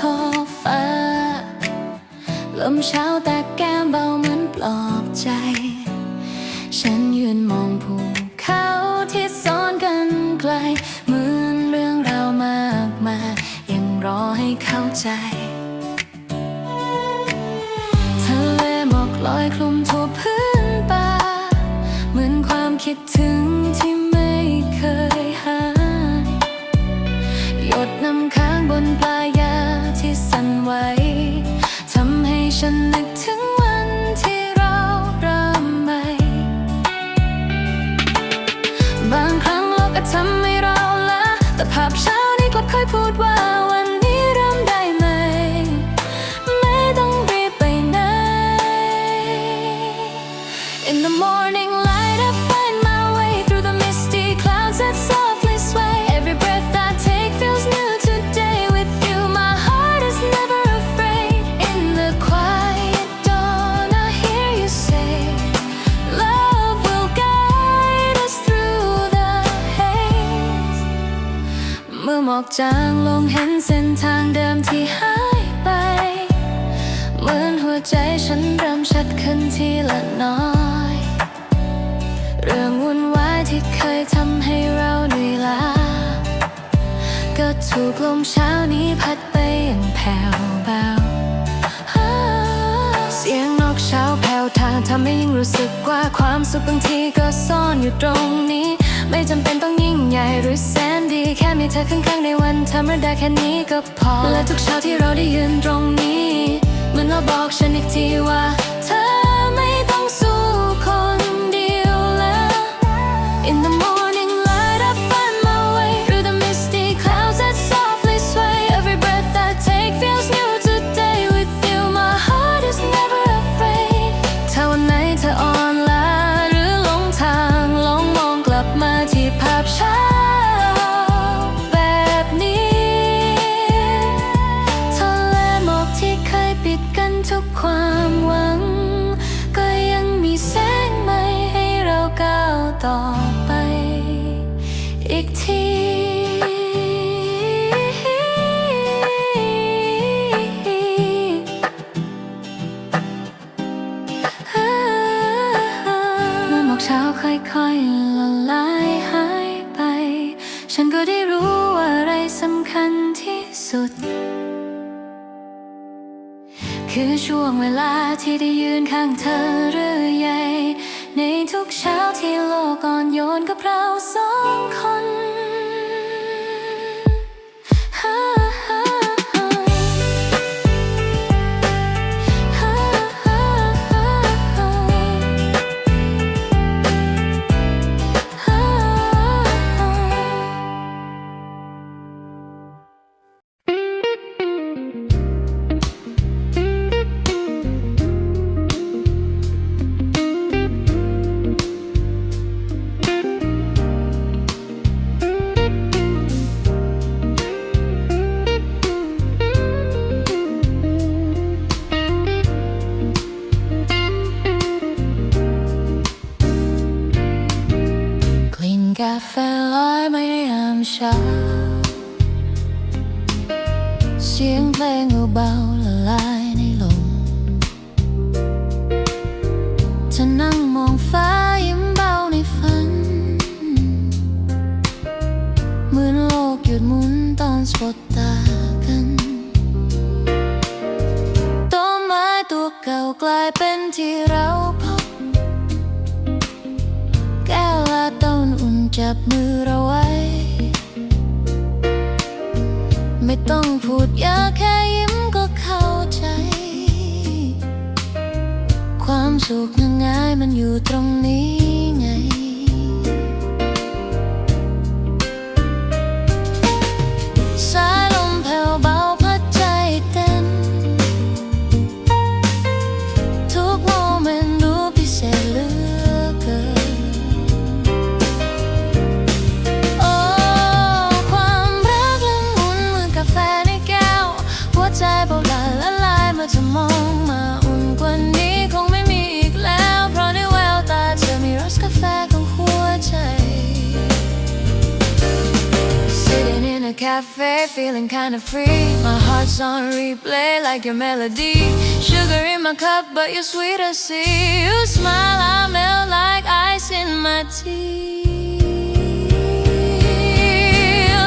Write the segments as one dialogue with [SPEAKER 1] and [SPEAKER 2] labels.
[SPEAKER 1] ท้อฟ้า ลมเช้าแต่แก้มเบาเหมือนปลอบใจ ฉันยืนมองภูเขาที่ซ้อนกันไกลเหมือนเรื่องราวมากมายยังรอให้เข้าใจทะเลหมอกลอยคลุมทั่วพื้นป่าเหมือนความคิดถึง พูดว่า อกจางลงเห็นเส้นทางเดิมที่หายไป เหมือนหัวใจฉันเริ่มชัดขึ้นทีละน้อย เรื่องวุ่นวายที่เคยทำให้เราเหนื่อยล้าก็ถูกลมเช้านี้พัดไปอย่างแผ่วเบา เสียงนกเช้าแผ่วทางทำให้ยิ่งรู้สึกว่าความสุขบางทีก็ซ่อนอยู่ตรงนี้ ไม่จำเป็นต้องยิ่งใหญ่หรือแสนดี แค่มีเธอข้างๆในวันธรรมดาแค่นี้ก็พอ และทุกเช้าที่เราได้ยืนตรงนี้ เหมันเราบอกฉันอีกทีว่าเธอ ฉันก็ได้รู้ว่าอะไรสำคัญที่สุด คือช่วงเวลาที่ได้ยืนข้างเธอเรื่อยใหญ่ ในทุกเช้าที่โลกอ่อนโยนกับเราสองคน จับมือเราไว้ ไม่ต้องพูดอยากแค่ยิ้มก็เข้าใจ ความสุขง่ายมันอยู่ตรงนี้ feeling kinda free. My heart's on replay like your melody. Sugar in my cup, but you're sweet to see You smile, I melt like ice in my tea.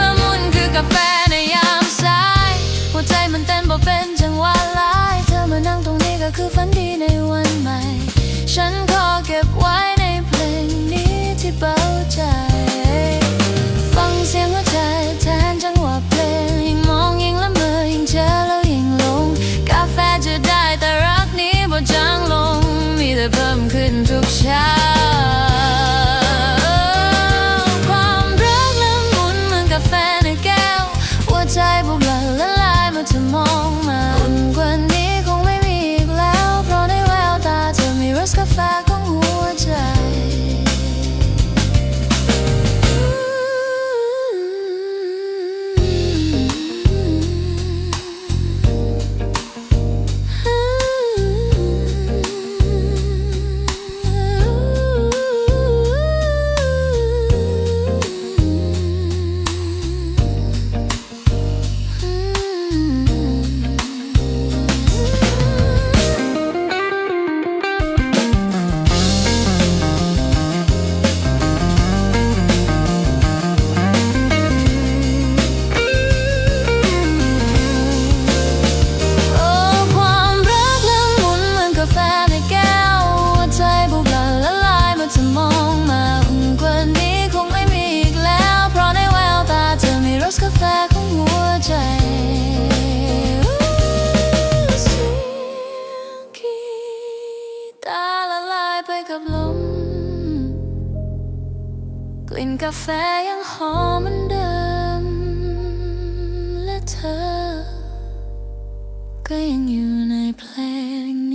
[SPEAKER 1] ละมุนคือกาแฟในยามสาย หัวใจมันเต้นบ่เป็นจังหวะลาย เธอมานั่งตรงนี้ก็คือฝัน เสียงกีตาละลายไปกับลม กลิ่นกาแฟยังหอมเหมือนเดิม และเธอ ก็ยังอยู่ในเพลงนี้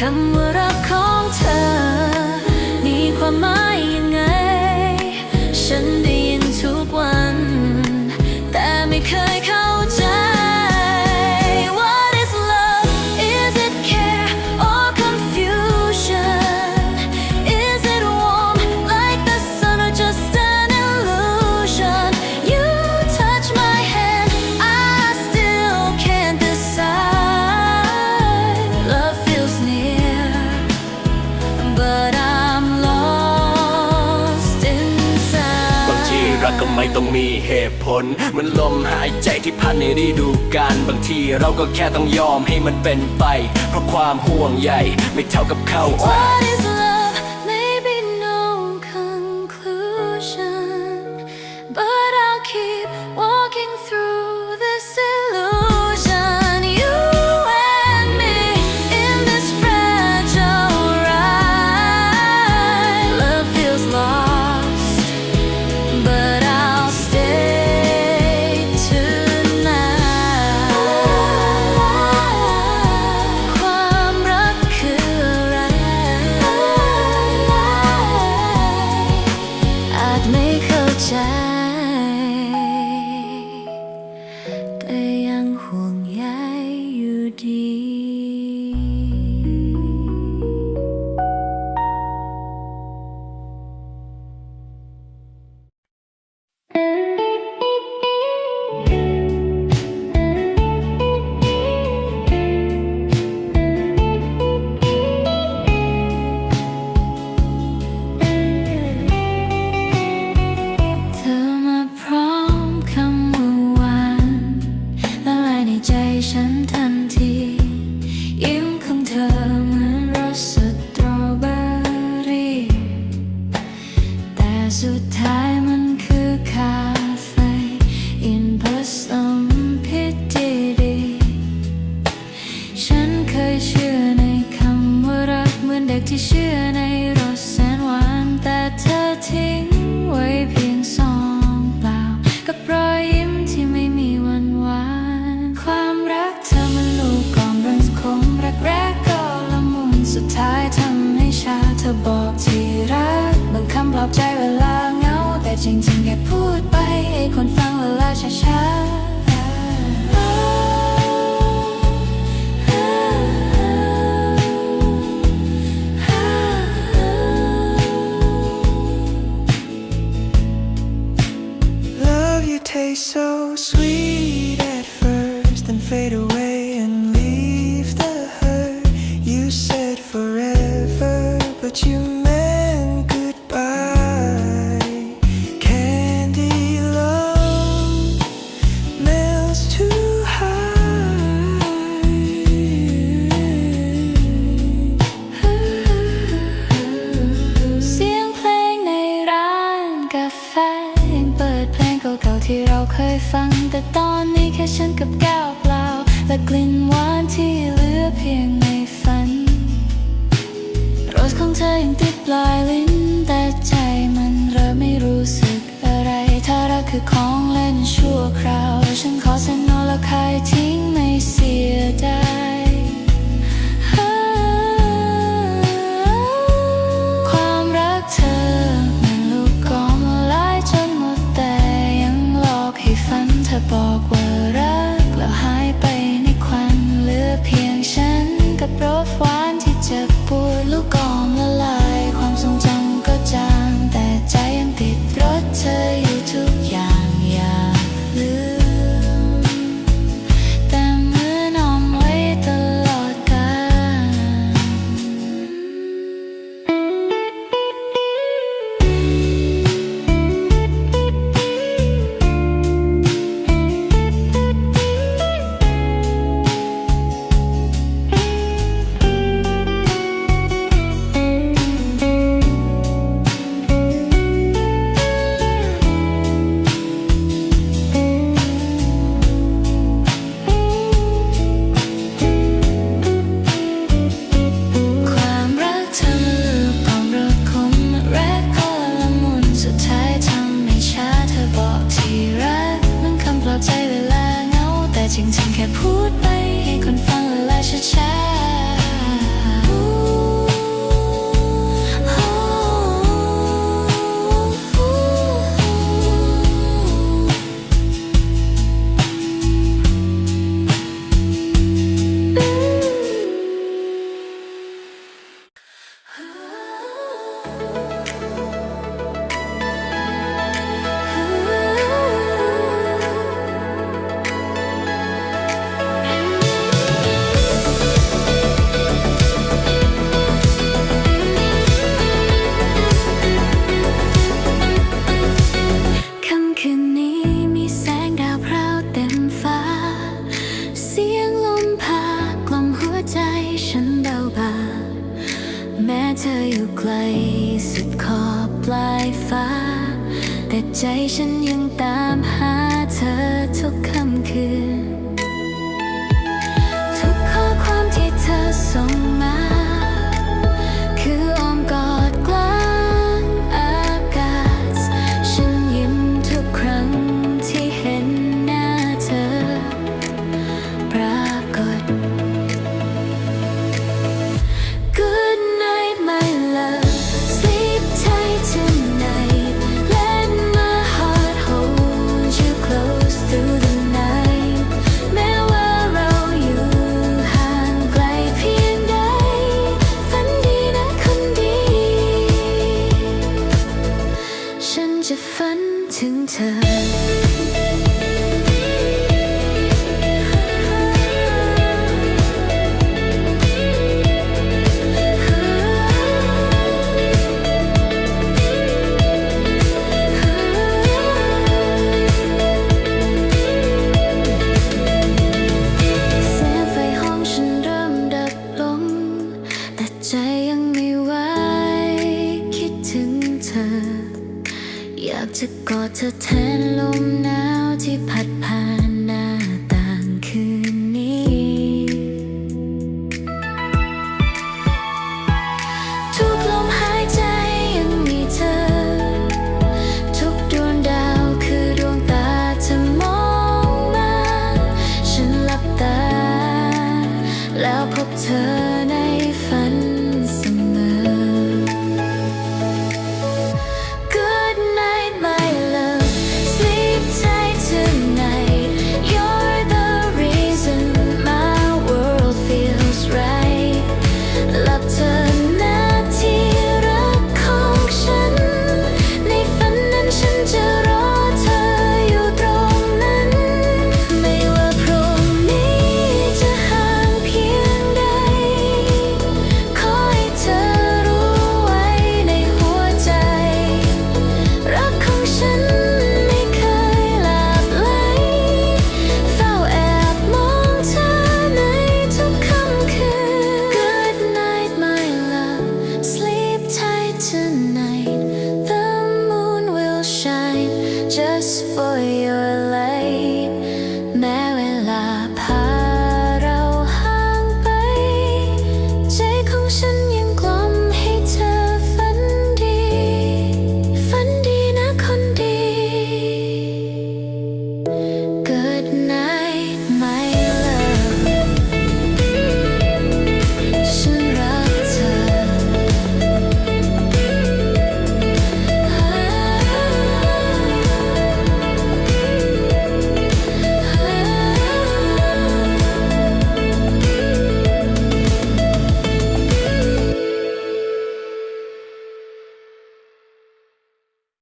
[SPEAKER 1] คำว่ารั ต้องมีเหตุผล เหมือนลมหายใจที่พัดในฤดูกาลบางทีเราก็แค่ต้องยอมให้มันเป็นไป เพราะความห่วงใยไม่เท่ากับเข้าใจ
[SPEAKER 2] ฟังแต่ตอนนี้แค่ฉันกับแก้วเปล่า และกลิ่นหวานที่เหลือเพียงในฝัน รสของเธอยังติดปลายลิ้นแต่ใจมันเริ่มไม่รู้สึกอะไร ถ้ารักคือขอ